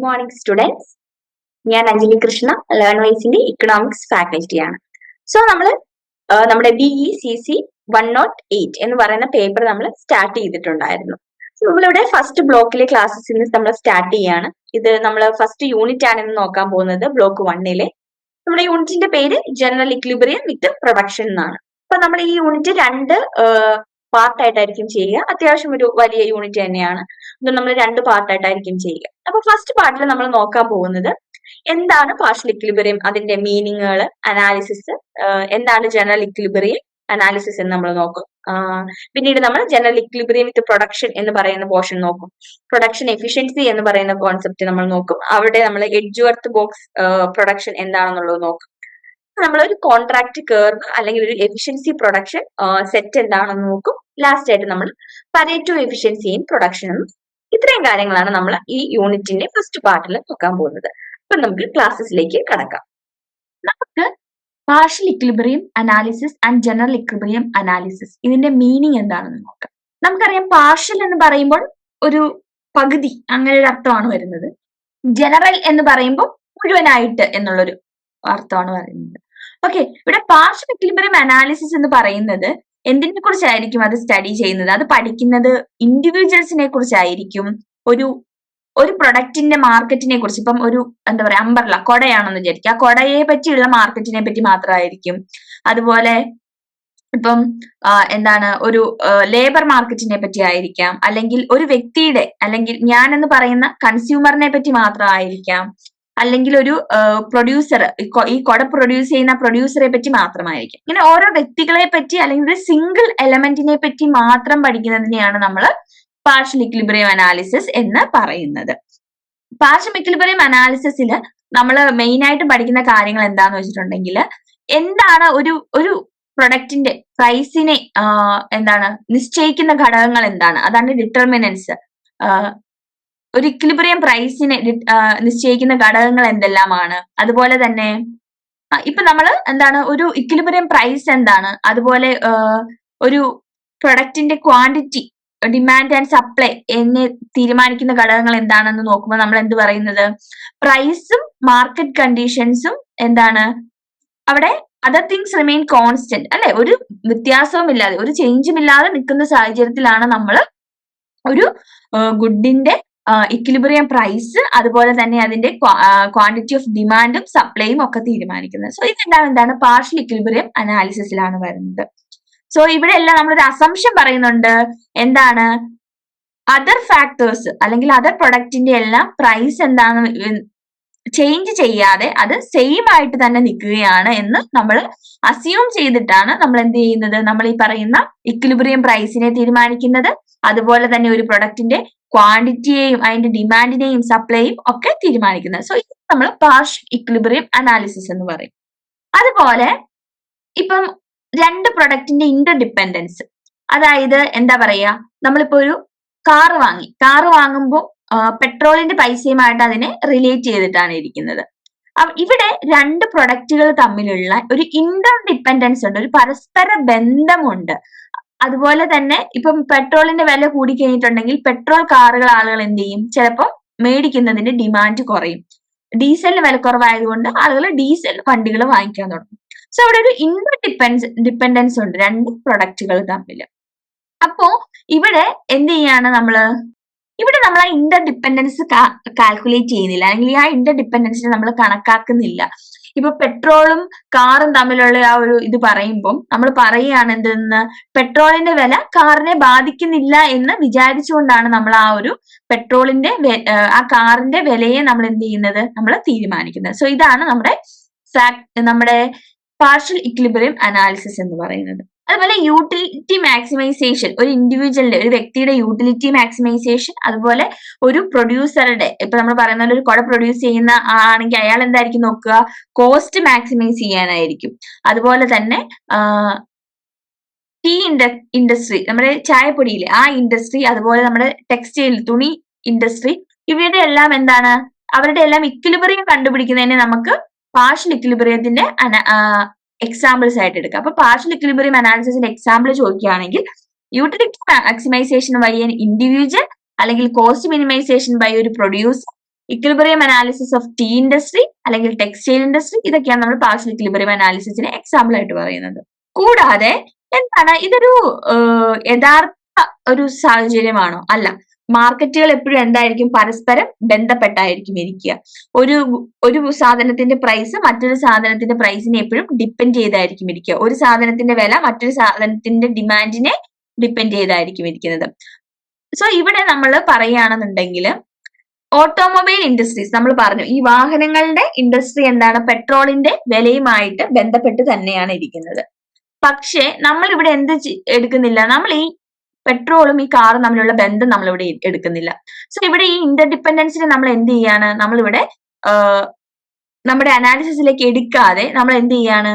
Good morning students ഞാൻ അഞ്ജലി കൃഷ്ണ ലേൺ വൈസിന്റെ ഇക്കണോമിക്സ് ഫാക്കൽറ്റിയാണ് സോ നമ്മൾ നമ്മുടെ B E C C one naught eight എന്ന് പറയുന്ന പേപ്പർ നമ്മൾ സ്റ്റാർട്ട് ചെയ്തിട്ടുണ്ടായിരുന്നു. സോ നമ്മളിവിടെ ഫസ്റ്റ് ബ്ലോക്കിലെ ക്ലാസ്സസ് ഇന്ന് നമ്മൾ സ്റ്റാർട്ട് ചെയ്യാണ്. ഇത് നമ്മൾ ഫസ്റ്റ് യൂണിറ്റ് ആണെന്ന് നോക്കാൻ പോകുന്നത് ബ്ലോക്ക് വണ്ണിലെ നമ്മുടെ യൂണിറ്റിന്റെ പേര് ജനറൽ ഇക്ലിബ്രിയം വിത്ത് പ്രൊഡക്ഷൻ എന്നാണ്. അപ്പൊ നമ്മൾ ഈ യൂണിറ്റ് രണ്ട് പാർട്ടായിട്ടായിരിക്കും ചെയ്യുക. അത്യാവശ്യം ഒരു വലിയ യൂണിറ്റ് തന്നെയാണ്. അതുകൊണ്ട് നമ്മൾ രണ്ട് പാർട്ടായിട്ടായിരിക്കും ചെയ്യുക. അപ്പൊ ഫസ്റ്റ് പാർട്ടിൽ നമ്മൾ നോക്കാൻ പോകുന്നത് എന്താണ് പാർഷ്യൽ ഇക്ലിബറിയം അതിന്റെ മീനിങ്ങുകൾ അനാലിസിസ് എന്താണ് ജനറൽ ഇക്ലിബറിയം അനാലിസിസ് എന്ന് നമ്മൾ നോക്കും. പിന്നീട് നമ്മൾ ജനറൽ ഇക്ലിബറിയം വിത്ത് പ്രൊഡക്ഷൻ എന്ന് പറയുന്ന പോർഷൻ നോക്കും. പ്രൊഡക്ഷൻ എഫിഷ്യൻസി എന്ന് പറയുന്ന കോൺസെപ്റ്റ് നമ്മൾ നോക്കും. അവിടെ നമ്മൾ എഡ്ജ് വർത്ത് ബോക്സ് പ്രൊഡക്ഷൻ എന്താണെന്നുള്ളത് നോക്കും. നമ്മൾ ഒരു കോൺട്രാക്ട് കേർവ് അല്ലെങ്കിൽ ഒരു എഫിഷ്യൻസി പ്രൊഡക്ഷൻ സെറ്റ് എന്താണെന്ന് നോക്കും. ലാസ്റ്റ് ആയിട്ട് നമ്മൾ പരേറ്റോ എഫിഷ്യൻസി ഇൻ പ്രൊഡക്ഷൻ ഇത്രയും കാര്യങ്ങളാണ് നമ്മൾ ഈ യൂണിറ്റിന്റെ ഫസ്റ്റ് പാർട്ടിൽ നോക്കാൻ പോകുന്നത്. അപ്പൊ നമുക്ക് ക്ലാസ്സസിലേക്ക് കടക്കാം. നമുക്ക് partial equilibrium analysis and general equilibrium analysis ഇതിന്റെ മീനിങ് എന്താണെന്ന് നോക്കാം. നമുക്കറിയാം പാർഷ്യൽ എന്ന് പറയുമ്പോൾ ഒരു പകുതി അങ്ങനെ ഒരു അർത്ഥമാണ് വരുന്നത്. ജനറൽ എന്ന് പറയുമ്പോൾ മുഴുവനായിട്ട് എന്നുള്ളൊരു അർത്ഥമാണ് പറയുന്നത് ഓക്കെ ഇവിടെ പാർഷ്യൽ ഇക്ലിബ്രിയം അനാലിസിസ് എന്ന് പറയുന്നത് എന്തിനെ കുറിച്ചായിരിക്കും അത് സ്റ്റഡി ചെയ്യുന്നത്? അത് പഠിക്കുന്നത് ഇൻഡിവിജ്വൽസിനെ കുറിച്ചായിരിക്കും? ഒരു ഒരു പ്രൊഡക്റ്റിന്റെ മാർക്കറ്റിനെ കുറിച്ച്. ഇപ്പം ഒരു എന്താ പറയാ അമ്പർല കൊടയാണെന്ന് വിചാരിക്കുക ആ കൊടയെ പറ്റിയുള്ള മാർക്കറ്റിനെ പറ്റി മാത്രമായിരിക്കും. അതുപോലെ ഇപ്പം എന്താണ് ഒരു ലേബർ മാർക്കറ്റിനെ പറ്റി ആയിരിക്കാം. അല്ലെങ്കിൽ ഒരു വ്യക്തിയുടെ അല്ലെങ്കിൽ ഞാൻ എന്ന് പറയുന്ന കൺസ്യൂമറിനെ പറ്റി മാത്രമായിരിക്കാം. അല്ലെങ്കിൽ ഒരു പ്രൊഡ്യൂസർ ഈ കൊട പ്രൊഡ്യൂസ് ചെയ്യുന്ന പ്രൊഡ്യൂസറെ പറ്റി മാത്രമായിരിക്കും. ഇങ്ങനെ ഓരോ വ്യക്തികളെ പറ്റി അല്ലെങ്കിൽ ഒരു സിംഗിൾ എലമെന്റിനെ പറ്റി മാത്രം പഠിക്കുന്നതിനെയാണ് നമ്മൾ പാർഷ്യൽ ഇക്ലിബ്രിയം അനാലിസിസ് എന്ന് പറയുന്നത്. പാർഷ്യൽ ഇക്ലിബ്രിയം അനാലിസിസിൽ നമ്മൾ മെയിൻ ആയിട്ട് പഠിക്കുന്ന കാര്യങ്ങൾ എന്താന്ന് വെച്ചിട്ടുണ്ടെങ്കിൽ എന്താണ് ഒരു ഒരു പ്രൊഡക്റ്റിന്റെ പ്രൈസിനെ എന്താണ് നിശ്ചയിക്കുന്ന ഘടകങ്ങൾ എന്താണ്? അതാണ് ഡിറ്റർമിനൻസ് ഒരു ഇക്ലിബ്രിയം പ്രൈസിനെ നിശ്ചയിക്കുന്ന ഘടകങ്ങൾ എന്തെല്ലാമാണ്? അതുപോലെ തന്നെ ഇപ്പൊ നമ്മൾ എന്താണ് ഒരു ഇക്ലിബ്രിയം പ്രൈസ് എന്താണ്? അതുപോലെ ഒരു പ്രൊഡക്റ്റിന്റെ ക്വാണ്ടിറ്റി ഡിമാൻഡ് ആൻഡ് സപ്ലൈ എന്നെ തീരുമാനിക്കുന്ന ഘടകങ്ങൾ എന്താണെന്ന് നോക്കുമ്പോൾ നമ്മൾ എന്ത് പറയുന്നത്? പ്രൈസും മാർക്കറ്റ് കണ്ടീഷൻസും എന്താണ്? അവിടെ അതർ തിങ്സ് റിമെയിൻ കോൺസ്റ്റന്റ് അല്ലെ? ഒരു വ്യത്യാസവും ഇല്ലാതെ ഒരു ചേഞ്ചും ഇല്ലാതെ നിൽക്കുന്ന സാഹചര്യത്തിലാണ് നമ്മൾ ഒരു ഗുഡിന്റെ ഇക്വിലിബ്രിയം പ്രൈസ് അതുപോലെ തന്നെ അതിന്റെ ക്വാണ്ടിറ്റി ഓഫ് ഡിമാൻഡും സപ്ലൈയും ഒക്കെ തീരുമാനിക്കുന്നത്. സോ ഇതെല്ലാം എന്താണ്? പാർഷ്യൽ ഇക്വിലിബ്രിയം അനാലിസിസിലാണ് വരുന്നത്. സോ ഇവിടെ എല്ലാം നമ്മളൊരു അസംഷൻ പറയുന്നുണ്ട്. എന്താണ്? അതർ ഫാക്ടേഴ്സ് അല്ലെങ്കിൽ അതർ പ്രൊഡക്റ്റിന്റെ എല്ലാം പ്രൈസ് എന്താണെന്ന് ചേഞ്ച് ചെയ്യാതെ അത് സെയിം ആയിട്ട് തന്നെ നിൽക്കുകയാണ് എന്ന് നമ്മൾ അസ്യൂം ചെയ്തിട്ടാണ് നമ്മൾ എന്ത് ചെയ്യുന്നത്? നമ്മൾ ഈ പറയുന്ന ഇക്വിലിബ്രിയം പ്രൈസിനെ തീരുമാനിക്കുന്നത്. അതുപോലെ തന്നെ ഒരു പ്രൊഡക്റ്റിന്റെ ക്വാണ്ടിറ്റിയെയും അതിന്റെ ഡിമാൻഡിനെയും സപ്ലൈയും ഒക്കെ തീരുമാനിക്കുന്നത്. സോ ഇത് നമ്മൾ പാർഷ്യൽ ഇക്വിലിബ്രിയം അനാലിസിസ് എന്ന് പറയും. അതുപോലെ ഇപ്പം രണ്ട് പ്രൊഡക്റ്റിന്റെ ഇന്റർ ഡിപ്പെൻഡൻസ് അതായത് എന്താ പറയാ നമ്മളിപ്പോ ഒരു കാർ വാങ്ങി. കാർ വാങ്ങുമ്പോൾ പെട്രോളിന്റെ പൈസയുമായിട്ട് അതിനെ റിലേറ്റ് ചെയ്തിട്ടാണ് ഇരിക്കുന്നത്. ഇവിടെ രണ്ട് പ്രൊഡക്റ്റുകൾ തമ്മിലുള്ള ഒരു ഇന്റർ ഡിപ്പെൻഡൻസ് ഉണ്ട് ഒരു പരസ്പര ബന്ധമുണ്ട്. അതുപോലെ തന്നെ ഇപ്പം പെട്രോളിന്റെ വില കൂടി കഴിഞ്ഞിട്ടുണ്ടെങ്കിൽ പെട്രോൾ കാറുകൾ ആളുകൾ എന്ത് ചെയ്യും? ചിലപ്പോൾ മേടിക്കുന്നതിന്റെ ഡിമാൻഡ് കുറയും. ഡീസലിന് വില കുറവായതുകൊണ്ട് ആളുകൾ ഡീസൽ വണ്ടികൾ വാങ്ങിക്കാൻ തുടങ്ങും. സോ അവിടെ ഒരു ഇന്റർ ഡിപ്പെൻസ് ഡിപ്പെൻഡൻസ് ഉണ്ട് രണ്ട് പ്രൊഡക്റ്റുകൾ തമ്മിൽ അപ്പോ ഇവിടെ എന്ത് ചെയ്യാണ് നമ്മൾ ഇവിടെ നമ്മൾ ആ ഇന്റർ ഡിപ്പെൻഡൻസ് കാൽക്കുലേറ്റ് ചെയ്യുന്നില്ല. അല്ലെങ്കിൽ ആ ഇന്റർ നമ്മൾ കണക്കാക്കുന്നില്ല. ഇപ്പൊ പെട്രോളും കാറും തമ്മിലുള്ള ആ ഒരു ഇത് പറയുമ്പോൾ നമ്മൾ പറയുകയാണ് എന്തെന്ന്? പെട്രോളിന്റെ വില കാറിനെ ബാധിക്കുന്നില്ല എന്ന് വിചാരിച്ചുകൊണ്ടാണ് നമ്മൾ ആ ഒരു പെട്രോളിന്റെ ആ കാറിന്റെ വിലയെ നമ്മൾ എന്ത് ചെയ്യുന്നത്? നമ്മൾ തീരുമാനിക്കുന്നത്. സോ ഇതാണ് നമ്മുടെ നമ്മുടെ പാർഷ്യൽ ഇക്ലിബറിയം അനാലിസിസ് എന്ന് പറയുന്നത്. അതുപോലെ യൂട്ടിലിറ്റി മാക്സിമൈസേഷൻ ഒരു ഇൻഡിവിജ്വലിന്റെ ഒരു വ്യക്തിയുടെ യൂട്ടിലിറ്റി മാക്സിമൈസേഷൻ അതുപോലെ ഒരു പ്രൊഡ്യൂസറുടെ ഇപ്പൊ നമ്മൾ പറയുന്ന ഒരു കുട പ്രൊഡ്യൂസ് ചെയ്യുന്ന ആണെങ്കിൽ അയാൾ എന്തായിരിക്കും നോക്കുക? കോസ്റ്റ് മാക്സിമൈസ് ചെയ്യാനായിരിക്കും. അതുപോലെ തന്നെ ടീ ഇൻഡ ഇൻഡസ്ട്രി നമ്മുടെ ചായപ്പൊടിയിലെ ആ ഇൻഡസ്ട്രി അതുപോലെ നമ്മുടെ ടെക്സ്റ്റൈൽ തുണി ഇൻഡസ്ട്രി ഇവയുടെ എല്ലാം എന്താണ്? അവരുടെ എല്ലാം ഇക്വിലിബറിയം കണ്ടുപിടിക്കുന്നതിനെ നമുക്ക് പാഷൻ ഇക്വിലിബറിയത്തിന്റെ എക്സാമ്പിൾസ് ആയിട്ട് എടുക്കാം. അപ്പൊ പാർഷ്യൽ ഇക്വിലിബറിയം അനാലിസിന്റെ എക്സാമ്പിൾ ചോദിക്കുകയാണെങ്കിൽ utility maximisation by N individual അല്ലെങ്കിൽ കോസ്റ്റ് മിനിമൈസേഷൻ ബൈ ഒരു producer equilibrium analysis of tea industry അല്ലെങ്കിൽ ടെക്സ്റ്റൈൽ ഇൻഡസ്ട്രി ഇതൊക്കെയാണ് നമ്മൾ പാർഷ്യൽ ഇക്വിലിബ്രിയം അനാലിസിസിന് എക്സാമ്പിൾ ആയിട്ട് പറയുന്നത്. കൂടാതെ എന്താണ് ഇതൊരു യഥാർത്ഥ ഒരു സാഹചര്യമാണോ? അല്ല. മാർക്കറ്റുകൾ എപ്പോഴും എന്തായിരിക്കും? പരസ്പരം ബന്ധപ്പെട്ടായിരിക്കും ഇരിക്കുക. ഒരു ഒരു സാധനത്തിന്റെ പ്രൈസ് മറ്റൊരു സാധനത്തിന്റെ പ്രൈസിനെ എപ്പോഴും ഡിപ്പെൻഡ് ചെയ്തായിരിക്കും ഇരിക്കുക. ഒരു സാധനത്തിന്റെ വില മറ്റൊരു സാധനത്തിന്റെ ഡിമാൻഡിനെ ഡിപ്പെൻഡ് ചെയ്തായിരിക്കും ഇരിക്കുന്നത്. സോ ഇവിടെ നമ്മൾ പറയുകയാണെന്നുണ്ടെങ്കിൽ ഓട്ടോമൊബൈൽ ഇൻഡസ്ട്രീസ് നമ്മൾ പറഞ്ഞു. ഈ വാഹനങ്ങളുടെ ഇൻഡസ്ട്രി എന്താണ്? പെട്രോളിന്റെ വിലയുമായിട്ട് ബന്ധപ്പെട്ട് തന്നെയാണ് ഇരിക്കുന്നത്. പക്ഷേ നമ്മൾ ഇവിടെ എന്ത് എടുക്കുന്നില്ല. നമ്മൾ ഈ പെട്രോളും ഈ കാറും തമ്മിലുള്ള ബന്ധം നമ്മൾ ഇവിടെ എടുക്കുന്നില്ല. സോ ഇവിടെ ഈ ഇന്റർഡിപെൻഡൻസിനെ നമ്മൾ എന്ത് ചെയ്യാണ്? നമ്മളിവിടെ നമ്മുടെ അനാലിസിസിലേക്ക് എടുക്കാതെ നമ്മൾ എന്ത് ചെയ്യാണ്?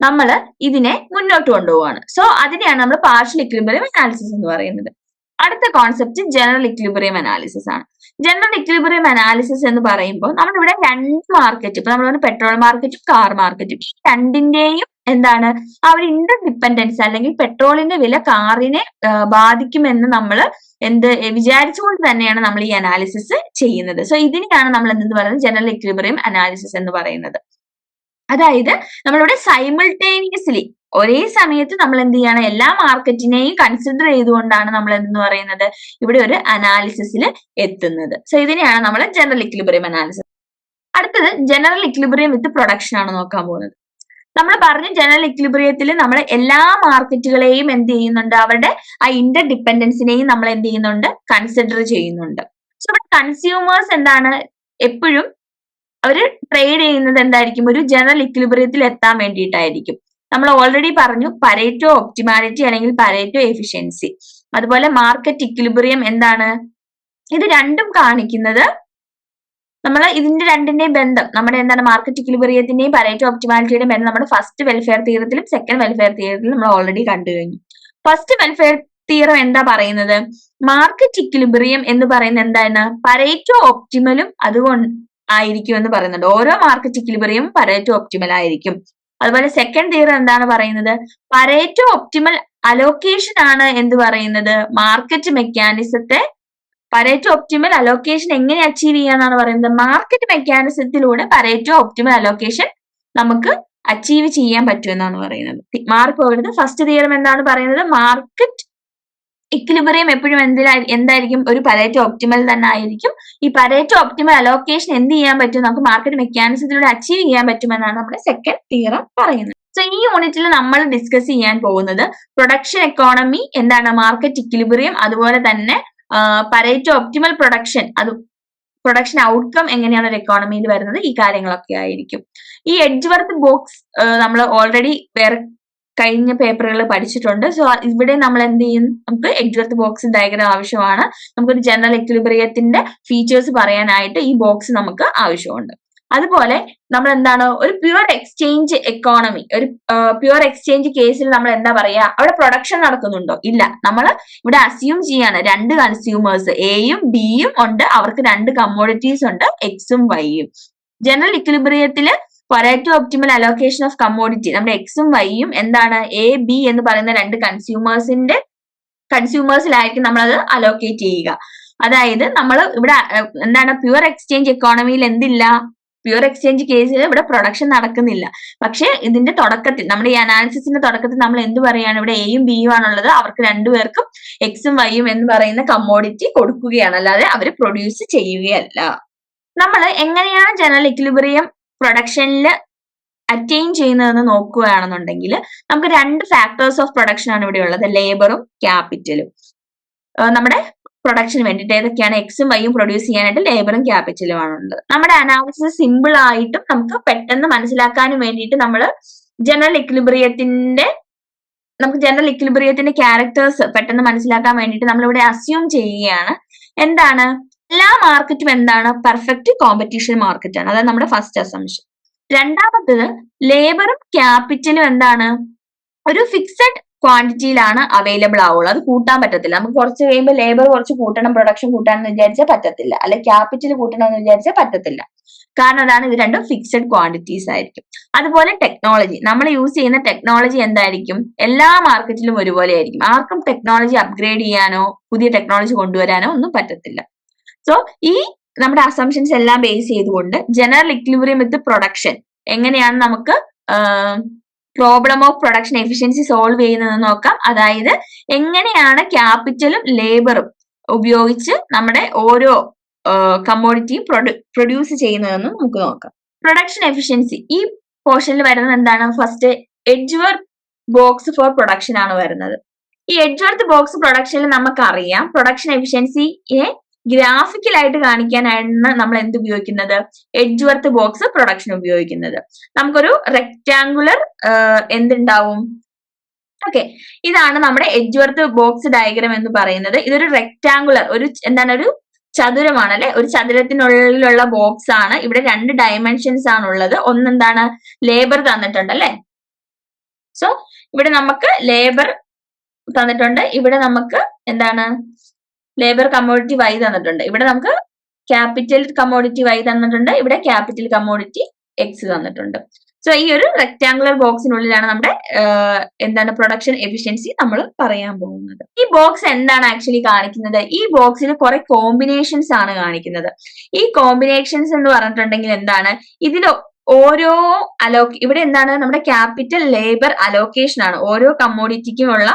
നമ്മൾ ഇതിനെ മുന്നോട്ട് കൊണ്ടുപോവാണ്. സോ അതിനെയാണ് നമ്മൾ പാർഷ്യൽ ഇക്വിലിബ്രിയം അനാലിസിസ് എന്ന് പറയുന്നത്. അടുത്ത കോൺസെപ്റ്റ് ജനറൽ ഇക്വിലിബ്രിയം അനാലിസിസ് ആണ്. ജനറൽ ഇക്വിലിബ്രിയം അനാലിസിസ് എന്ന് പറയുമ്പോൾ നമ്മളിവിടെ രണ്ട് മാർക്കറ്റ് ഇപ്പൊ നമ്മൾ പെട്രോൾ മാർക്കറ്റും കാർ മാർക്കറ്റും രണ്ടിന്റെയും എന്താണ്? ആ ഒരു ഇന്റർ ഡിപ്പെൻഡൻസ് അല്ലെങ്കിൽ പെട്രോളിന്റെ വില കാറിനെ ബാധിക്കുമെന്ന് നമ്മൾ എന്ത് വിചാരിച്ചുകൊണ്ട് തന്നെയാണ് നമ്മൾ ഈ അനാലിസിസ് ചെയ്യുന്നത്. സോ ഇതിനെയാണ് നമ്മൾ എന്തെന്ന് പറയുന്നത്? ജനറൽ എക്യൂബറിയം അനാലിസിസ് എന്ന് പറയുന്നത്. അതായത് നമ്മളിവിടെ സൈമിൾട്ടേനിയസ്ലി ഒരേ സമയത്ത് നമ്മൾ എന്ത് ചെയ്യണം? എല്ലാ മാർക്കറ്റിനെയും കൺസിഡർ ചെയ്തുകൊണ്ടാണ് നമ്മൾ എന്തെന്ന് പറയുന്നത്? ഇവിടെ ഒരു അനാലിസിസിൽ എത്തുന്നത്. സോ ഇതിനെയാണ് നമ്മൾ ജനറൽ ഇക്ലിബറിയം അനാലിസിസ് അടുത്തത് ജനറൽ ഇക്ലിബറിയം വിത്ത് പ്രൊഡക്ഷൻ ആണ് നോക്കാൻ പോകുന്നത്. നമ്മൾ പറഞ്ഞു ജനറൽ ഇക്ലിബ്രിയത്തിൽ നമ്മൾ എല്ലാ മാർക്കറ്റുകളെയും എന്ത് ചെയ്യുന്നുണ്ട്? അവരുടെ ആ ഇന്റർ ഡിപ്പെൻഡൻസിനെയും നമ്മൾ എന്ത് ചെയ്യുന്നുണ്ട്? കൺസിഡർ ചെയ്യുന്നുണ്ട്. സോ കൺസ്യൂമേഴ്സ് എന്താണ്? എപ്പോഴും അവർ ട്രേഡ് ചെയ്യുന്നത് എന്തായിരിക്കും? ഒരു ജനറൽ ഇക്ലിബ്രിയത്തിൽ എത്താൻ വേണ്ടിയിട്ടായിരിക്കും. നമ്മൾ ഓൾറെഡി പറഞ്ഞു പരേറ്റോ ഒപ്റ്റിമാലിറ്റി അല്ലെങ്കിൽ പരേറ്റോ എഫിഷ്യൻസി അതുപോലെ മാർക്കറ്റ് ഇക്ലിബ്രിയം എന്താണ്? ഇത് രണ്ടും കാണിക്കുന്നത് നമ്മൾ ഇതിന്റെ രണ്ടിന്റെയും ബന്ധം നമ്മുടെ എന്താണ് മാർക്കറ്റ് ഇക്വിലിബ്രിയത്തിന്റെയും പരേറ്റോ ഒപ്റ്റിമാലിറ്റിയുടെയും ബന്ധം നമ്മുടെ ഫസ്റ്റ് വെൽഫെയർ തിയറത്തിലും സെക്കൻഡ് വെൽഫെയർ തിയറത്തിലും നമ്മൾ ഓൾറെഡി കണ്ടു കഴിഞ്ഞു. ഫസ്റ്റ് വെൽഫെയർ തിയറം എന്താ പറയുന്നത്? മാർക്കറ്റ് ഇക്വിലിബ്രിയം എന്ന് പറയുന്നത് എന്താണ്? പരേറ്റോ ഒപ്റ്റിമലും അതുകൊണ്ട് ആയിരിക്കും എന്ന് പറയുന്നുണ്ട്. ഓരോ മാർക്കറ്റ് ഇക്വിലിബ്രിയം പരേറ്റോ ഒപ്റ്റിമൽ ആയിരിക്കും. അതുപോലെ സെക്കൻഡ് തിയറം എന്താണ് പറയുന്നത്? പരേറ്റോ ഒപ്റ്റിമൽ അലോക്കേഷൻ ആണ് എന്ന് പറയുന്നത് മാർക്കറ്റ് മെക്കാനിസത്തെ പരേറ്റോ ഒപ്റ്റിമൽ അലോക്കേഷൻ എങ്ങനെ അച്ചീവ് ചെയ്യാന്നാണ് പറയുന്നത്. മാർക്കറ്റ് മെക്കാനിസത്തിലൂടെ പരേറ്റോ ഒപ്റ്റിമൽ അലോക്കേഷൻ നമുക്ക് അച്ചീവ് ചെയ്യാൻ പറ്റുമെന്നാണ് പറയുന്നത്. മാർക്ക് പോകരുത്. ഫസ്റ്റ് തിയറം എന്താണ് പറയുന്നത്? മാർക്കറ്റ് ഇക്ലിബറിയം എപ്പോഴും എന്തിലാ എന്തായിരിക്കും? ഒരു പരേറ്റോ ഒപ്റ്റിമൽ തന്നെ ആയിരിക്കും. ഈ പരേറ്റോ ഒപ്റ്റിമൽ അലോക്കേഷൻ എന്ത് ചെയ്യാൻ പറ്റും? നമുക്ക് മാർക്കറ്റ് മെക്കാനിസത്തിലൂടെ അച്ചീവ് ചെയ്യാൻ പറ്റുമെന്നാണ് നമ്മുടെ സെക്കൻഡ് തിയറം പറയുന്നത്. സോ ഈ യൂണിറ്റിൽ നമ്മൾ ഡിസ്കസ് ചെയ്യാൻ പോകുന്നത് പ്രൊഡക്ഷൻ എക്കോണമി എന്താണ് മാർക്കറ്റ് ഇക്ലിബറിയം അതുപോലെ തന്നെ പരേറ്റോ ഒപ്റ്റിമൽ പ്രൊഡക്ഷൻ അത് പ്രൊഡക്ഷൻ ഔട്ട്കം എങ്ങനെയാണ് ഒരു എക്കോണമിയിൽ വരുന്നത്? ഈ കാര്യങ്ങളൊക്കെ ആയിരിക്കും. ഈ എഡ്ജ് വർത്ത് ബോക്സ് നമ്മൾ ഓൾറെഡി വേറെ കഴിഞ്ഞ പേപ്പറുകൾ പഠിച്ചിട്ടുണ്ട്. സോ ഇവിടെ നമ്മൾ എന്ത് ചെയ്യും? നമുക്ക് എഡ്ജ് വർത്ത് ബോക്സ് ഡയഗ്രം ആവശ്യമാണ്. നമുക്കൊരു ജനറൽ എക്വിലിബ്രിയത്തിന്റെ ഫീച്ചേഴ്സ് പറയാനായിട്ട് ഈ ബോക്സ് നമുക്ക് ആവശ്യമുണ്ട്. അതുപോലെ നമ്മൾ എന്താണ് ഒരു പ്യുവർ എക്സ്ചേഞ്ച് എക്കോണമി ഒരു പ്യുവർ എക്സ്ചേഞ്ച് കേസിൽ നമ്മൾ എന്താ പറയാ? അവിടെ പ്രൊഡക്ഷൻ നടക്കുന്നുണ്ടോ? ഇല്ല. നമ്മൾ ഇവിടെ അസ്യൂം ചെയ്യാണ് രണ്ട് കൺസ്യൂമേഴ്സ് എയും ബിയും ഉണ്ട്. അവർക്ക് രണ്ട് കമ്മോഡിറ്റീസ് ഉണ്ട് എക്സും വൈയും general ഇക്വിലിബ്രിയത്തിൽ Pareto optimal allocation of commodity നമ്മുടെ എക്സും വൈയും എന്താണ്? എ ബി എന്ന് പറയുന്ന രണ്ട് കൺസ്യൂമേഴ്സിന്റെ കൺസ്യൂമേഴ്സിലായിരിക്കും നമ്മൾ അത് അലോക്കേറ്റ് ചെയ്യുക. അതായത് നമ്മൾ ഇവിടെ എന്താണ്? പ്യുവർ എക്സ്ചേഞ്ച് എക്കോണമിയിൽ എന്തില്ല? പ്യുവർ എക്സ്ചേഞ്ച് കേസിൽ ഇവിടെ പ്രൊഡക്ഷൻ നടക്കുന്നില്ല. പക്ഷേ ഇതിന്റെ തുടക്കത്തിൽ നമ്മുടെ ഈ അനാലിസിസിന്റെ തുടക്കത്തിൽ നമ്മൾ എന്ത് പറയാണ് ഇവിടെ എയും ബിയും ആണുള്ളത്. അവർക്ക് രണ്ടുപേർക്കും എക്സും വൈയും എന്ന് പറയുന്ന കമ്മോഡിറ്റി കൊടുക്കുകയാണ്. അല്ലാതെ അവർ പ്രൊഡ്യൂസ് ചെയ്യുകയല്ല. നമ്മൾ എങ്ങനെയാണ് ജനറൽ ഇക്വിലിബ്രിയം പ്രൊഡക്ഷനിൽ അറ്റൈൻ ചെയ്യുന്നതെന്ന് നോക്കുകയാണെന്നുണ്ടെങ്കിൽ നമുക്ക് രണ്ട് ഫാക്ടേഴ്സ് ഓഫ് പ്രൊഡക്ഷൻ ആണ് ഇവിടെ ഉള്ളത് ലേബറും ക്യാപിറ്റലും നമ്മുടെ പ്രൊഡക്ഷന് വേണ്ടിയിട്ട് ഏതൊക്കെയാണ് എക്സും വൈയും പ്രൊഡ്യൂസ് ചെയ്യാനായിട്ട് ലേബറും ക്യാപിറ്റലും ആണുള്ളത് നമ്മുടെ അനാലിസിസ് സിമ്പിൾ ആയിട്ടും നമുക്ക് പെട്ടെന്ന് മനസ്സിലാക്കാനും വേണ്ടിയിട്ട് നമ്മൾ ജനറൽ ഇക്ലിബ്രിയത്തിന്റെ നമുക്ക് ജനറൽ ഇക്ലിബ്രിയത്തിന്റെ ക്യാരക്ടേഴ്സ് പെട്ടെന്ന് മനസ്സിലാക്കാൻ വേണ്ടിയിട്ട് നമ്മൾ ഇവിടെ അസ്യൂം ചെയ്യുകയാണ്. എന്താണ്? എല്ലാ മാർക്കറ്റും എന്താണ്? പെർഫെക്റ്റ് കോമ്പറ്റീഷൻ മാർക്കറ്റ് ആണ്. അതാണ് നമ്മുടെ ഫസ്റ്റ് അസംഷൻ രണ്ടാമത്തത് ലേബറും ക്യാപിറ്റലും എന്താണ്? ഒരു ഫിക്സഡ് ക്വാണ്ടിറ്റിയിലാണ് അവൈലബിൾ ആവുള്ളൂ. അത് കൂട്ടാൻ പറ്റത്തില്ല. നമുക്ക് കുറച്ച് കഴിയുമ്പോൾ ലേബർ കുറച്ച് കൂട്ടണം പ്രൊഡക്ഷൻ കൂട്ടണം എന്ന് വിചാരിച്ചാൽ പറ്റത്തില്ല. അല്ലെ ക്യാപിറ്റൽ കൂട്ടണം എന്ന് വിചാരിച്ചാൽ പറ്റത്തില്ല. കാരണം അതാണ് ഇത് രണ്ടും ഫിക്സഡ് ക്വാണ്ടിറ്റീസ് ആയിരിക്കും. അതുപോലെ ടെക്നോളജി നമ്മൾ യൂസ് ചെയ്യുന്ന ടെക്നോളജി എന്തായിരിക്കും? എല്ലാ മാർക്കറ്റിലും ഒരുപോലെ ആയിരിക്കും. ആർക്കും ടെക്നോളജി അപ്ഗ്രേഡ് ചെയ്യാനോ പുതിയ ടെക്നോളജി കൊണ്ടുവരാനോ ഒന്നും പറ്റത്തില്ല. സോ ഈ നമ്മുടെ അസംഷൻസ് എല്ലാം ബേസ് ചെയ്തുകൊണ്ട് ജനറൽ ഇക്ലിബറിയം വിത്ത് പ്രൊഡക്ഷൻ എങ്ങനെയാണ് നമുക്ക് problem of production efficiency solve ചെയ്യുന്നത് നോക്കാം. അതായത് എങ്ങനെയാണ് ക്യാപിറ്റലും ലേബറും ഉപയോഗിച്ച് നമ്മുടെ ഓരോ കമ്മോഡിറ്റിയും പ്രൊഡ്യൂസ് ചെയ്യുന്നതെന്ന് നമുക്ക് നോക്കാം. പ്രൊഡക്ഷൻ എഫിഷ്യൻസി ഈ പോർഷനിൽ വരുന്നത് എന്താണ്? First Edgeworth box for production ആണ് വരുന്നത്. ഈ എഡ്ജ്വർത്ത് ബോക്സ് പ്രൊഡക്ഷനിൽ നമുക്കറിയാം. പ്രൊഡക്ഷൻ എഫിഷ്യൻസിയെ ഗ്രാഫിക്കലായിട്ട് കാണിക്കാനാണ് നമ്മൾ എന്ത് ഉപയോഗിക്കുന്നത്? എഡ്ജ് വർത്ത് ബോക്സ് പ്രൊഡക്ഷൻ ഉപയോഗിക്കുന്നത്. നമുക്കൊരു റെക്റ്റാങ്കുലർ എന്തുണ്ടാവും? ഓക്കെ ഇതാണ് നമ്മുടെ എഡ്ജ് വർത്ത് ബോക്സ് ഡയഗ്രാം എന്ന് പറയുന്നത്. ഇതൊരു റെക്റ്റാങ്കുലർ ഒരു എന്താണ് ഒരു ചതുരമാണ് അല്ലെ? ഒരു ചതുരത്തിനുള്ളിലുള്ള ബോക്സ് ആണ്. ഇവിടെ രണ്ട് ഡയമെൻഷൻസ് ആണ് ഉള്ളത്. ഒന്ന് എന്താണ് ലേബർ തന്നിട്ടുണ്ട് അല്ലെ? സോ ഇവിടെ നമുക്ക് ലേബർ തന്നിട്ടുണ്ട്. ഇവിടെ നമുക്ക് എന്താണ്? ലേബർ കമ്മോഡിറ്റി വൈ തന്നിട്ടുണ്ട്. ഇവിടെ നമുക്ക് ക്യാപിറ്റൽ കമ്മോഡിറ്റി വൈ തന്നിട്ടുണ്ട്. ഇവിടെ ക്യാപിറ്റൽ കമ്മോഡിറ്റി എക്സ് തന്നിട്ടുണ്ട്. സോ ഈ ഒരു റെക്ടാങ്കുലർ ബോക്സിനുള്ളിലാണ് നമ്മുടെ എന്താണ് പ്രൊഡക്ഷൻ എഫിഷ്യൻസി നമ്മൾ പറയാൻ പോകുന്നത്. ഈ ബോക്സ് എന്താണ് ആക്ച്വലി കാണിക്കുന്നത്? ഈ ബോക്സിൽ കുറെ കോമ്പിനേഷൻസ് ആണ് കാണിക്കുന്നത്. ഈ കോമ്പിനേഷൻസ് എന്ന് പറഞ്ഞിട്ടുണ്ടെങ്കിൽ എന്താണ്? ഇതിൽ ഓരോ അലോ ഇവിടെ എന്താണ്? നമ്മുടെ ക്യാപിറ്റൽ ലേബർ അലോക്കേഷൻ ആണ്. ഓരോ കമ്മോഡിറ്റിക്കുമുള്ള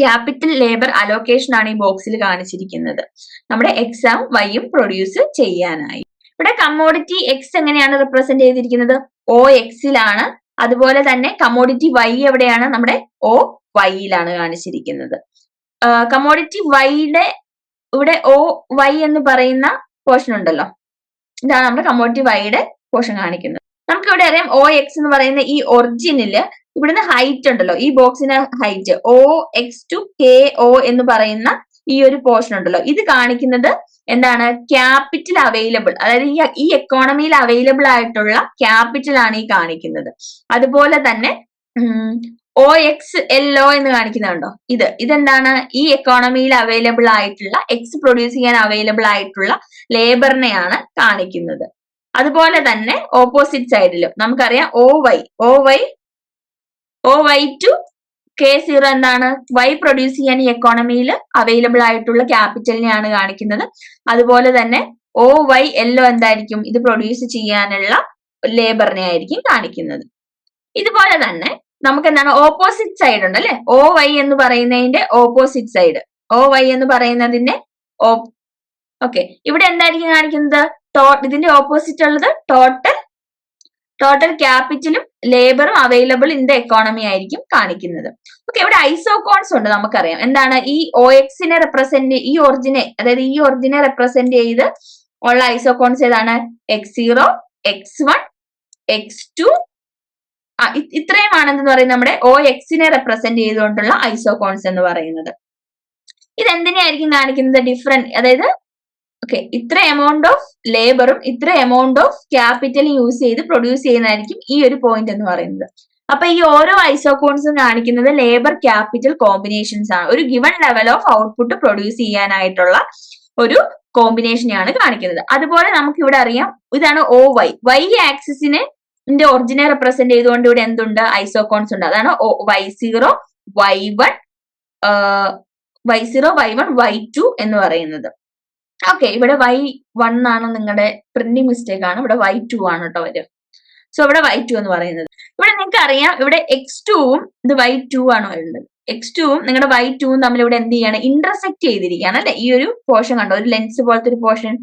ക്യാപിറ്റൽ ലേബർ അലോക്കേഷൻ ആണ് ഈ ബോക്സിൽ കാണിച്ചിരിക്കുന്നത്. നമ്മുടെ എക്സാം വൈയും പ്രൊഡ്യൂസ് ചെയ്യാനായി. ഇവിടെ കമ്മോഡിറ്റി എക്സ് എങ്ങനെയാണ് റിപ്രസെന്റ് ചെയ്തിരിക്കുന്നത്? ഒ എക്സിലാണ് അതുപോലെ തന്നെ കമ്മോഡിറ്റി വൈ എവിടെയാണ്? നമ്മുടെ ഒ വൈയിലാണ് കാണിച്ചിരിക്കുന്നത്. കമ്മോഡിറ്റി വൈയുടെ ഇവിടെ ഒ വൈ എന്ന് പറയുന്ന പോർഷൻ ഉണ്ടല്ലോ. ഇതാണ് നമ്മുടെ കമ്മോഡിറ്റി വൈയുടെ പോർഷൻ കാണിക്കുന്നത്. നമുക്ക് ഇവിടെ അറിയാം ഒ എക്സ് എന്ന് പറയുന്ന ഈ ഒറിജിനിൽ ഇവിടുന്ന് ഹൈറ്റ് ഉണ്ടല്ലോ. ഈ ബോക്സിന്റെ height O X two K O എന്ന് പറയുന്ന ഈ ഒരു പോർഷൻ ഉണ്ടല്ലോ. ഇത് കാണിക്കുന്നത് എന്താണ്? ക്യാപിറ്റൽ അവൈലബിൾ അതായത് ഈ ഈ എക്കോണമിയിൽ അവൈലബിൾ ആയിട്ടുള്ള ക്യാപിറ്റൽ ആണ് ഈ കാണിക്കുന്നത്. അതുപോലെ തന്നെ ഒ എക്സ് എൽ ഒ എന്ന് കാണിക്കുന്നുണ്ടോ ഇത്. ഇതെന്താണ്? ഈ എക്കോണമിയിൽ അവൈലബിൾ ആയിട്ടുള്ള എക്സ് പ്രൊഡ്യൂസ് ചെയ്യാൻ അവൈലബിൾ ആയിട്ടുള്ള ലേബറിനെയാണ് കാണിക്കുന്നത്. അതുപോലെ തന്നെ ഓപ്പോസിറ്റ് സൈഡിലും നമുക്കറിയാം O Y O Y O Y two K zero എന്താണ്? വൈ പ്രൊഡ്യൂസ് ചെയ്യാൻ ഈ എക്കോണമിയിൽ അവൈലബിൾ ആയിട്ടുള്ള ക്യാപിറ്റലിനെയാണ് കാണിക്കുന്നത്. അതുപോലെ തന്നെ ഒ വൈ എല്ലോ എന്തായിരിക്കും? ഇത് പ്രൊഡ്യൂസ് ചെയ്യാനുള്ള ലേബറിനെ ആയിരിക്കും കാണിക്കുന്നത്. ഇതുപോലെ തന്നെ നമുക്ക് എന്താണ്? ഓപ്പോസിറ്റ് സൈഡ് ഉണ്ട് അല്ലേ? ഒ വൈ എന്ന് പറയുന്നതിന്റെ ഓപ്പോസിറ്റ് സൈഡ് ഒ വൈ എന്ന് പറയുന്നതിന്റെ ഓക്കെ ഇവിടെ എന്തായിരിക്കും കാണിക്കുന്നത്? ഇതിന്റെ ഓപ്പോസിറ്റ് ഉള്ളത് ടോട്ടൽ ടോട്ടൽ ക്യാപിറ്റലും ലേബറും അവൈലബിൾ ഇൻ ദ എക്കോണമി ആയിരിക്കും കാണിക്കുന്നത്. ഓക്കെ ഇവിടെ ഐസോകോൺസ് ഉണ്ട് നമുക്കറിയാം. എന്താണ്? ഈ ഒ എക്സിനെ റെപ്രസെന്റ് ഈ ഒറിജിനെ അതായത് ഈ ഒറിജിനെ റെപ്രസെന്റ് ചെയ്ത് ഉള്ള ഐസോകോൺസ് ഏതാണ്? X zero X one X two ഇത്രയുമാണ് എന്ന് പറയുന്നത് നമ്മുടെ ഒ എക്സിനെ റെപ്രസെന്റ് ചെയ്തുകൊണ്ടുള്ള ഐസോകോൺസ് എന്ന് പറയുന്നത്. ഇത് എന്തിനെയായിരിക്കും കാണിക്കുന്നത്? ഡിഫറെന്റ് അതായത് ഓക്കെ ഇത്ര എമൗണ്ട് ഓഫ് ലേബറും ഇത്ര എമൗണ്ട് ഓഫ് ക്യാപിറ്റലും യൂസ് ചെയ്ത് പ്രൊഡ്യൂസ് ചെയ്യുന്നതായിരിക്കും ഈ ഒരു പോയിന്റ് എന്ന് പറയുന്നത്. അപ്പൊ ഈ ഓരോ ഐസോകോൺസും കാണിക്കുന്നത് ലേബർ ക്യാപിറ്റൽ കോമ്പിനേഷൻസ് ആണ്. ഒരു given level of output produce ചെയ്യാനായിട്ടുള്ള ഒരു കോമ്പിനേഷനെയാണ് കാണിക്കുന്നത്. അതുപോലെ നമുക്ക് ഇവിടെ അറിയാം ഇതാണ് ഒ വൈ വൈ ആക്സിസിനെ ഒറിജിനെ റെപ്രസെന്റ് ചെയ്തുകൊണ്ട് ഇവിടെ എന്തുണ്ട്? ഐസോകോൺസ് ഉണ്ട്. അതാണ് Y zero Y one Y zero Y one Y two എന്ന് പറയുന്നത്. ഓക്കെ ഇവിടെ വൈ വൺ ആണ് നിങ്ങളുടെ പ്രിന്റിംഗ് മിസ്റ്റേക്ക് ആണ്. ഇവിടെ വൈ ടു ആണ് കേട്ടോ വരിക. സോ ഇവിടെ വൈ ടു എന്ന് പറയുന്നത്. ഇവിടെ നിങ്ങൾക്ക് അറിയാം ഇവിടെ എക്സ് ടുവും ഇത് വൈ ടു ആണ് വരുന്നത്. എക്സ് ടുവും നിങ്ങളുടെ വൈ ടുവും തമ്മിൽ ഇവിടെ എന്ത് ചെയ്യാണ്? ഇന്റർസെക്ട് ചെയ്തിരിക്കുകയാണ് അല്ലെ? ഈ ഒരു പോർഷൻ കണ്ടോ? ഒരു ലെൻസ് പോലത്തെ ഒരു പോർഷൻ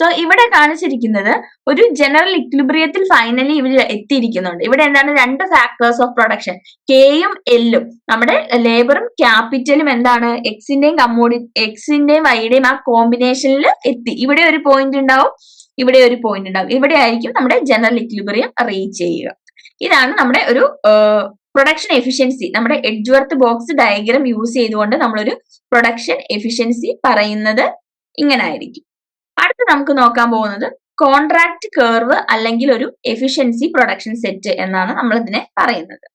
സോ ഇവിടെ കാണിച്ചിരിക്കുന്നത് ഒരു ജനറൽ ഇക്ലിബ്രിയത്തിൽ ഫൈനലി ഇവർ എത്തിയിരിക്കുന്നുണ്ട്. ഇവിടെ എന്താണ്? രണ്ട് ഫാക്ടേഴ്സ് ഓഫ് പ്രൊഡക്ഷൻ കെയും എല്ലും നമ്മുടെ ലേബറും ക്യാപിറ്റലും എന്താണ്? എക്സിന്റെയും കമ്മോഡി എക്സിന്റെയും വൈയുടെയും ആ കോമ്പിനേഷനിൽ എത്തി. ഇവിടെ ഒരു പോയിന്റ് ഉണ്ടാവും. ഇവിടെ ഒരു പോയിന്റ് ഉണ്ടാവും. ഇവിടെ ആയിരിക്കും നമ്മുടെ ജനറൽ ഇക്ലിബ്രിയം റീച്ച് ചെയ്യുക. ഇതാണ് നമ്മുടെ ഒരു പ്രൊഡക്ഷൻ എഫിഷ്യൻസി നമ്മുടെ എഡ്ജ്വർത്ത് ബോക്സ് ഡയഗ്രം യൂസ് ചെയ്തുകൊണ്ട് നമ്മളൊരു പ്രൊഡക്ഷൻ എഫിഷ്യൻസി പറയുന്നത് ഇങ്ങനെ ആയിരിക്കും. അടുത്ത് നമുക്ക് നോക്കാൻ പോകുന്നത് കോൺട്രാക്ട് കേർവ് അല്ലെങ്കിൽ ഒരു എഫിഷ്യൻസി പ്രൊഡക്ഷൻ സെറ്റ് എന്നാണ് നമ്മൾ ഇതിനെ പറയുന്നത്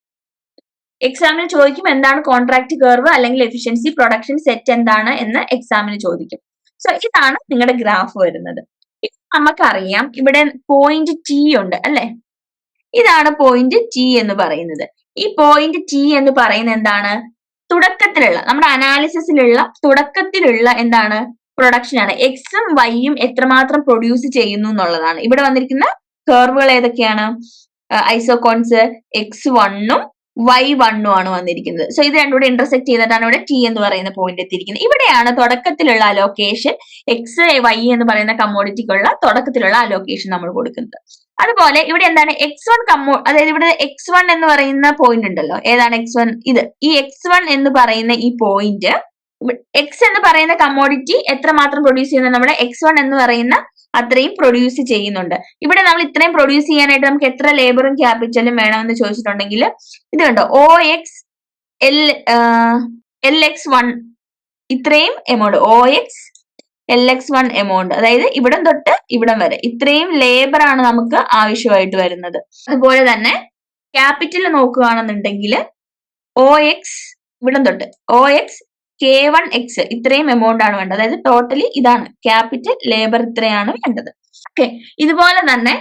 എക്സാമിന് ചോദിക്കും എന്താണ് കോൺട്രാക്ട് കേർവ് അല്ലെങ്കിൽ എഫിഷ്യൻസി പ്രൊഡക്ഷൻ സെറ്റ് എന്താണ് എന്ന് എക്സാമിന് ചോദിക്കും. സോ ഇതാണ് നിങ്ങളുടെ ഗ്രാഫ് വരുന്നത്. നമുക്കറിയാം. ഇവിടെ പോയിന്റ് ടി ഉണ്ട് അല്ലെ? ഇതാണ് പോയിന്റ് ടി എന്ന് പറയുന്നത്. ഈ പോയിന്റ് ടി എന്ന് പറയുന്നത് എന്താണ്? തുടക്കത്തിലുള്ള നമ്മുടെ അനാലിസിസിലുള്ള തുടക്കത്തിലുള്ള എന്താണ്? പ്രൊഡക്ഷൻ ആണ്. എക്സും വൈയും എത്രമാത്രം പ്രൊഡ്യൂസ് ചെയ്യുന്നു എന്നുള്ളതാണ്. ഇവിടെ വന്നിരിക്കുന്ന കർവുകൾ ഏതൊക്കെയാണ്? ഐസോകോൺസ് എക്സ് വണ്ണും വൈ വണ്ണും ആണ് വന്നിരിക്കുന്നത്. സോ ഇത് രണ്ടും കൂടെ ഇന്റർസെക്ട് ചെയ്തിട്ടാണ് ഇവിടെ ടി എന്ന് പറയുന്ന പോയിന്റ് എത്തിയിരിക്കുന്നത്. ഇവിടെയാണ് തുടക്കത്തിലുള്ള അലോക്കേഷൻ എക്സ് വൈ എന്ന് പറയുന്ന കമ്മോഡിറ്റിക്കുള്ള തുടക്കത്തിലുള്ള അലോക്കേഷൻ നമ്മൾ കൊടുക്കുന്നത്. അതുപോലെ ഇവിടെ എന്താണ്? എക്സ് വൺ കമ്മോ അതായത് ഇവിടെ എക്സ് വൺ എന്ന് പറയുന്ന പോയിന്റ് ഉണ്ടല്ലോ. ഏതാണ് എക്സ് വൺ ഇത്. ഈ എക്സ് വൺ എന്ന് പറയുന്ന ഈ പോയിന്റ് എക്സ് എന്ന് പറയുന്ന കമ്മോഡിറ്റി എത്രമാത്രം പ്രൊഡ്യൂസ് ചെയ്യുന്നത് നമ്മുടെ എക്സ് വൺ എന്ന് പറയുന്ന അത്രയും പ്രൊഡ്യൂസ് ചെയ്യുന്നുണ്ട്. ഇവിടെ നമ്മൾ ഇത്രയും പ്രൊഡ്യൂസ് ചെയ്യാനായിട്ട് നമുക്ക് എത്ര ലേബറും ക്യാപിറ്റലും വേണമെന്ന് ചോദിച്ചിട്ടുണ്ടെങ്കിൽ ഇത് കണ്ടോ? O X L L X one ഇത്രയും amount O X L X one amount അതായത് ഇവിടം തൊട്ട് ഇവിടം വരെ. ഇത്രയും ലേബർ ആണ് നമുക്ക് ആവശ്യമായിട്ട് വരുന്നത്. അതുപോലെ തന്നെ ക്യാപിറ്റൽ നോക്കുകയാണെന്നുണ്ടെങ്കിൽ ഒ എക്സ് ഇവിടം തൊട്ട് O X K one X ഇത്രയും എമൗണ്ട് ആണ് വേണ്ടത്. അതായത് ടോട്ടലി ഇതാണ്. ക്യാപിറ്റൽ ലേബർ ഇത്രയാണ് വേണ്ടത്. ഓക്കെ ഇതുപോലെ തന്നെ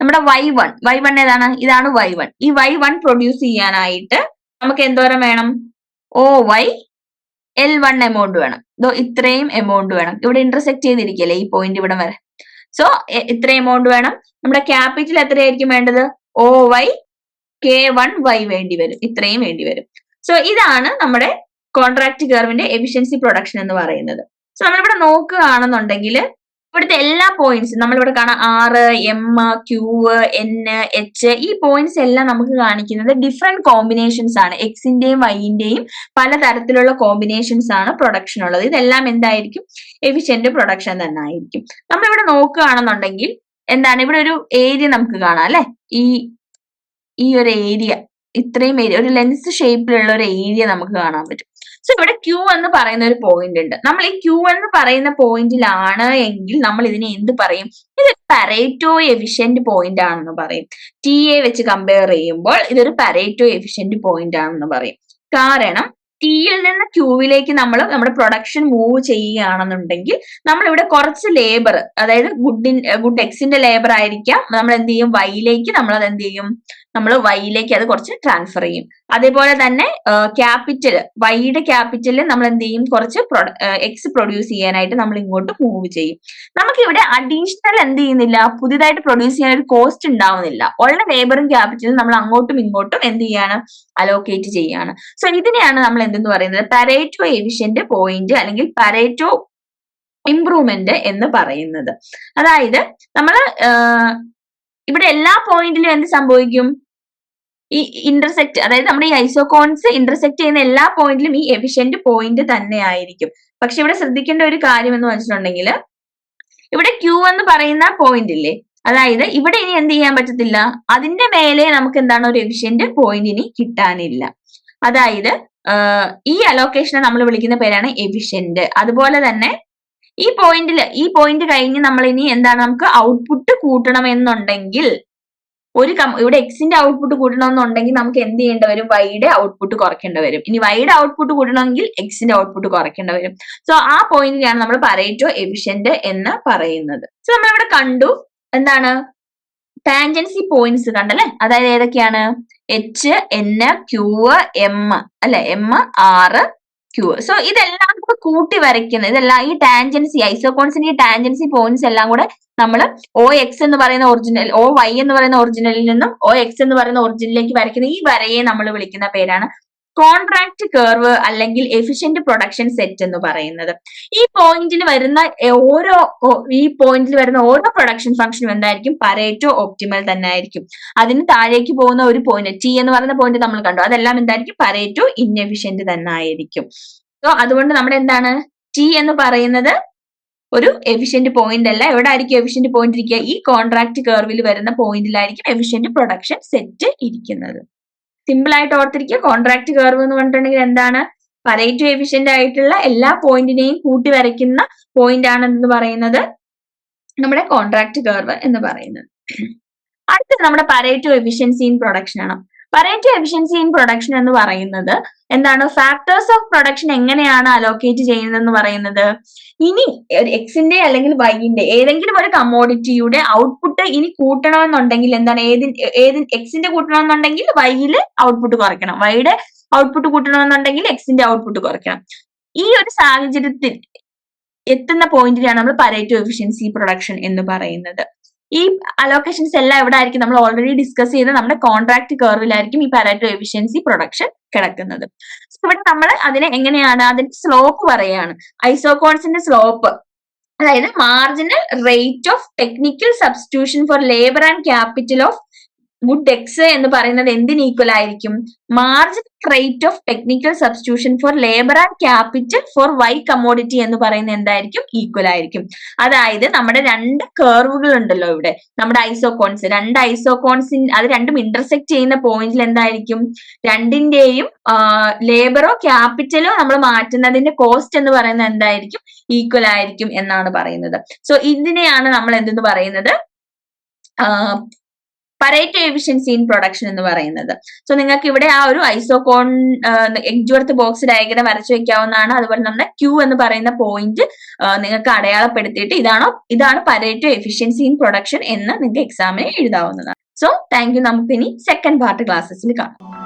നമ്മുടെ വൈ വൺ വൈ വൺ ഏതാണ്? ഇതാണ് വൈ വൺ ഈ വൈ വൺ പ്രൊഡ്യൂസ് ചെയ്യാനായിട്ട് നമുക്ക് എന്തോരം വേണം? O Y L one amount വേണം. ഇതോ ഇത്രയും എമൗണ്ട് വേണം. ഇവിടെ ഇന്റർസെക്ട് ചെയ്തിരിക്കല്ലേ ഈ പോയിന്റ് ഇവിടെ വരെ. സോ ഇത്ര എമൗണ്ട് വേണം. നമ്മുടെ ക്യാപിറ്റൽ എത്രയായിരിക്കും വേണ്ടത്? O Y K one Y വേണ്ടി വരും. ഇത്രയും വേണ്ടി വരും. സോ ഇതാണ് നമ്മുടെ കോൺട്രാക്ട് കർവിന്റെ എഫിഷ്യൻസി പ്രൊഡക്ഷൻ എന്ന് പറയുന്നത്. സോ നമ്മളിവിടെ നോക്കുകയാണെന്നുണ്ടെങ്കിൽ ഇവിടുത്തെ എല്ലാ പോയിന്റ്സും നമ്മളിവിടെ കാണാം ആറ് എം ക്യൂ എൻ എച്ച് ഈ പോയിന്റ്സ് എല്ലാം നമുക്ക് കാണിക്കുന്നത് ഡിഫറെന്റ് കോമ്പിനേഷൻസ് ആണ്. എക്സിന്റെയും വൈന്റെയും പല തരത്തിലുള്ള കോമ്പിനേഷൻസ് ആണ് പ്രൊഡക്ഷൻ ഉള്ളത്. ഇതെല്ലാം എന്തായിരിക്കും? എഫിഷ്യന്റ് പ്രൊഡക്ഷൻ തന്നെ ആയിരിക്കും. നമ്മളിവിടെ നോക്കുകയാണെന്നുണ്ടെങ്കിൽ എന്താണ്? ഇവിടെ ഒരു ഏരിയ നമുക്ക് കാണാം അല്ലെ? ഈ ഈ ഒരു ഏരിയ ഇത്രയും ഏരിയ ഒരു ലെൻസ് ഷേപ്പിലുള്ള ഒരു ഏരിയ നമുക്ക് കാണാൻ പറ്റും. സോ ഇവിടെ ക്യൂ എന്ന് പറയുന്ന ഒരു പോയിന്റ് ഉണ്ട്. നമ്മൾ ഈ ക്യൂ എന്ന് പറയുന്ന പോയിന്റിലാണ് എങ്കിൽ നമ്മൾ ഇതിനെ എന്ത് പറയും? ഇത് പരേറ്റോ എഫിഷ്യന്റ് പോയിന്റ് ആണെന്ന് പറയും. ടി എ വെച്ച് കമ്പയർ ചെയ്യുമ്പോൾ ഇതൊരു പരേറ്റോ എഫിഷ്യന്റ് പോയിന്റ് ആണെന്ന് പറയും. കാരണം ടിയിൽ നിന്ന് ക്യൂവിലേക്ക് നമ്മൾ നമ്മുടെ പ്രൊഡക്ഷൻ മൂവ് ചെയ്യുകയാണെന്നുണ്ടെങ്കിൽ നമ്മൾ ഇവിടെ കുറച്ച് ലേബർ അതായത് ഗുഡിൻ ഗുഡ് എക്സിന്റെ ലേബർ ആയിരിക്കാം. നമ്മൾ എന്ത് ചെയ്യും? വൈയിലേക്ക് നമ്മൾ അത് എന്ത് ചെയ്യും? നമ്മൾ വൈയിലേക്ക് അത് കുറച്ച് ട്രാൻസ്ഫർ ചെയ്യും. അതേപോലെ തന്നെ ക്യാപിറ്റൽ വൈയുടെ ക്യാപിറ്റലിൽ നമ്മൾ എന്ത് ചെയ്യും? കുറച്ച് എക്സ് പ്രൊഡ്യൂസ് ചെയ്യാനായിട്ട് നമ്മൾ ഇങ്ങോട്ട് മൂവ് ചെയ്യും. നമുക്ക് ഇവിടെ അഡീഷണൽ എന്ത് ചെയ്യുന്നില്ല? പുതിയതായിട്ട് പ്രൊഡ്യൂസ് ചെയ്യാൻ ഒരു കോസ്റ്റ് ഉണ്ടാവുന്നില്ല. ഉള്ള ലേബറും ക്യാപിറ്റലും നമ്മൾ അങ്ങോട്ടും ഇങ്ങോട്ടും എന്ത് ചെയ്യാണ്? അലോക്കേറ്റ് ചെയ്യാണ്. സോ ഇതിനെയാണ് നമ്മൾ എന്തെന്ന് പറയുന്നത്? പരേറ്റോ എഫിഷ്യന്റ് പോയിന്റ് അല്ലെങ്കിൽ പരേറ്റോ ഇംപ്രൂവ്മെന്റ് എന്ന് പറയുന്നത്. അതായത് നമ്മൾ ഇവിടെ എല്ലാ പോയിന്റിലും എന്ത് സംഭവിക്കും? ഈ ഇന്റർസെക്ട് അതായത് നമ്മുടെ ഈ ഐസോകോൺസ് ഇന്റർസെക്ട് ചെയ്യുന്ന എല്ലാ പോയിന്റിലും ഈ എഫിഷ്യന്റ് പോയിന്റ് തന്നെ ആയിരിക്കും പക്ഷെ ഇവിടെ ശ്രദ്ധിക്കേണ്ട ഒരു കാര്യം എന്ന് വെച്ചിട്ടുണ്ടെങ്കിൽ ഇവിടെ ക്യൂ എന്ന് പറയുന്ന പോയിന്റ് ഇല്ലേ? അതായത് ഇവിടെ ഇനി എന്ത് ചെയ്യാൻ പറ്റത്തില്ല? അതിന്റെ മേലെ നമുക്ക് എന്താണ് ഒരു എഫിഷ്യന്റ് പോയിന്റ് ഇനി കിട്ടാനില്ല. അതായത് ഈ അലോക്കേഷനെ നമ്മൾ വിളിക്കുന്ന പേരാണ് എഫിഷ്യന്റ് അതുപോലെ തന്നെ ഈ പോയിന്റിൽ ഈ പോയിന്റ് കഴിഞ്ഞ് നമ്മൾ ഇനി എന്താണ് നമുക്ക് ഔട്ട്പുട്ട് കൂട്ടണം എന്നുണ്ടെങ്കിൽ ഒരു കം ഇവിടെ എക്സിന്റെ ഔട്ട്പുട്ട് കൂട്ടണമെന്നുണ്ടെങ്കിൽ നമുക്ക് എന്ത് ചെയ്യേണ്ടി വരും? വൈയുടെ ഔട്ട്പുട്ട് കുറയ്ക്കേണ്ടി വരും. ഇനി വൈയുടെ ഔട്ട്പുട്ട് കൂട്ടണമെങ്കിൽ എക്സിന്റെ ഔട്ട്പുട്ട് കുറയ്ക്കേണ്ടി വരും. സോ ആ പോയിന്റിലാണ് നമ്മൾ പറയറ്റോ എഫിഷ്യന്റ് എന്ന് പറയുന്നത്. സോ നമ്മളിവിടെ കണ്ടു. എന്താണ്? ടാൻജൻസി പോയിന്റ്സ് കണ്ടല്ലേ? അതായത് ഏതൊക്കെയാണ്? എച്ച് എൻ ക്യൂ എം അല്ലെ? എം ആറ് ക്യൂ സോ ഇതെല്ലാം കൂടെ കൂട്ടി വരയ്ക്കുന്നത്. ഇതെല്ലാം ഈ ടാൻജൻസി ഐസോകോൺസിന്റെ ഈ ടാൻജൻസി പോയിന്റ്സ് എല്ലാം കൂടെ നമ്മൾ ഒ എക്സ് എന്ന് പറയുന്ന ഒറിജിനൽ ഒ വൈ എന്ന് പറയുന്ന ഒറിജിനലിൽ നിന്നും ഒ എക്സ് എന്ന് പറയുന്ന ഒറിജിനലിലേക്ക് വരയ്ക്കുന്ന ഈ വരയെ നമ്മൾ വിളിക്കുന്ന പേരാണ് കോൺട്രാക്ട് കർവ് അല്ലെങ്കിൽ എഫിഷ്യന്റ് പ്രൊഡക്ഷൻ സെറ്റ് എന്ന് പറയുന്നത്. ഈ പോയിന്റിൽ വരുന്ന ഓരോ ഈ പോയിന്റിൽ വരുന്ന ഓരോ പ്രൊഡക്ഷൻ ഫംഗ്ഷനും എന്തായിരിക്കും? പരേറ്റോ ഒപ്റ്റിമൽ തന്നെ ആയിരിക്കും. അതിന് താഴേക്ക് പോകുന്ന ഒരു പോയിന്റ് ടി എന്ന് പറയുന്ന പോയിന്റ് നമ്മൾ കണ്ടു. അതെല്ലാം എന്തായിരിക്കും? പരേറ്റോ ഇൻഎഫിഷ്യന്റ് തന്നെ ആയിരിക്കും. സോ അതുകൊണ്ട് നമ്മുടെ എന്താണ് ടി എന്ന് പറയുന്നത് ഒരു എഫിഷ്യന്റ് പോയിന്റ് അല്ല. എവിടെ ആയിരിക്കും എഫിഷ്യന്റ് പോയിന്റ് ഇരിക്കുക? ഈ കോൺട്രാക്ട് കർവിൽ വരുന്ന പോയിന്റിലായിരിക്കും എഫിഷ്യന്റ് പ്രൊഡക്ഷൻ സെറ്റ് ഇരിക്കുന്നത്. സിമ്പിൾ ആയിട്ട് ഓർത്തിരിക്കുക. കോൺട്രാക്ട് കർവ് എന്ന് പറഞ്ഞിട്ടുണ്ടെങ്കിൽ എന്താണ്? പരേറ്റോ എഫിഷ്യന്റ് ആയിട്ടുള്ള എല്ലാ പോയിന്റിനെയും കൂട്ടി വരയ്ക്കുന്ന പോയിന്റ് ആണെന്ന് പറയുന്നത് നമ്മുടെ കോൺട്രാക്ട് കർവ് എന്ന് പറയുന്നത്. അടുത്തത് നമ്മുടെ പരേറ്റോ എഫിഷ്യൻസി ഇൻ പ്രൊഡക്ഷൻ ആണ്. പരേറ്റോ എഫിഷ്യൻസി ഇൻ പ്രൊഡക്ഷൻ എന്ന് പറയുന്നത് എന്താണ്? ഫാക്ടേഴ്സ് ഓഫ് പ്രൊഡക്ഷൻ എങ്ങനെയാണ് അലോക്കേറ്റ് ചെയ്യുന്നതെന്ന് പറയുന്നത്? ഇനി എക്സിന്റെ അല്ലെങ്കിൽ വൈന്റെ ഏതെങ്കിലും ഒരു കമ്മോഡിറ്റിയുടെ ഔട്ട്പുട്ട് ഇനി കൂട്ടണമെന്നുണ്ടെങ്കിൽ എന്താണ്? ഏതി ഏത് എക്സിന്റെ കൂട്ടണമെന്നുണ്ടെങ്കിൽ വൈയിൽ ഔട്ട്പുട്ട് കുറയ്ക്കണം. വൈയുടെ ഔട്ട്പുട്ട് കൂട്ടണമെന്നുണ്ടെങ്കിൽ എക്സിന്റെ ഔട്ട്പുട്ട് കുറയ്ക്കണം. ഈ ഒരു സാഹചര്യത്തിൽ എത്തുന്ന പോയിന്റിലാണ് നമ്മൾ പരേറ്റോ എഫിഷ്യൻസി പ്രൊഡക്ഷൻ എന്ന് പറയുന്നത്. ഈ അലോക്കേഷൻസ് എല്ലാം എവിടെ ആയിരിക്കും? നമ്മൾ ഓൾറെഡി ഡിസ്കസ് ചെയ്ത നമ്മുടെ കോൺട്രാക്ട് കർവിലായിരിക്കും ഈ പാരാറ്റോ എഫിഷ്യൻസി പ്രൊഡക്ഷൻ കിടക്കുന്നത്. ഇവിടെ നമ്മൾ അതിനെ എങ്ങനെയാണ്? അതിന്റെ സ്ലോപ്പ് പറയാണ് ഐസോകോൺസിന്റെ സ്ലോപ്പ് അതായത് marginal rate of technical substitution for labour and capital of good X എന്ന് പറയുന്നത് എന്തിന് ഈക്വൽ ആയിരിക്കും? Margin rate of technical substitution for labour and capital for Y commodity എന്ന് പറയുന്നത് എന്തായിരിക്കും? ഈക്വൽ ആയിരിക്കും. അതായത് നമ്മുടെ രണ്ട് കേർവുകൾ ഉണ്ടല്ലോ ഇവിടെ. നമ്മുടെ ഐസോകോൺസ് രണ്ട് ഐസോകോൺസിൻ അത് രണ്ടും ഇന്റർസെക്ട് ചെയ്യുന്ന പോയിന്റിൽ എന്തായിരിക്കും? രണ്ടിന്റെയും ലേബറോ ക്യാപിറ്റലോ നമ്മൾ മാറ്റുന്നതിന്റെ കോസ്റ്റ് എന്ന് പറയുന്നത് എന്തായിരിക്കും? ഈക്വൽ ആയിരിക്കും എന്നാണ് പറയുന്നത്. സോ ഇതിനെയാണ് നമ്മൾ എന്തെന്ന് പറയുന്നത്? പരേറ്റോ എഫിഷ്യൻസി ഇൻ പ്രൊഡക്ഷൻ എന്ന് പറയുന്നത്. സോ നിങ്ങൾക്ക് ഇവിടെ ആ ഒരു ഐസോകോൺ എക്ജുവർത്ത് ബോക്സ് ഡയഗ്രം വരച്ചു വെക്കാവുന്നതാണ്. അതുപോലെ നമ്മുടെ ക്യൂ എന്ന് പറയുന്ന പോയിന്റ് നിങ്ങൾക്ക് അടയാളപ്പെടുത്തിയിട്ട് ഇതാണോ ഇതാണ് പരേറ്റോ എഫിഷ്യൻസി ഇൻ പ്രൊഡക്ഷൻ എന്ന് നിങ്ങൾക്ക് എക്സാമിന് എഴുതാവുന്നതാണ്. സോ താങ്ക് യു നമുക്ക് ഇനി സെക്കൻഡ് പാർട്ട് ക്ലാസ്സസിൽ കാണാം.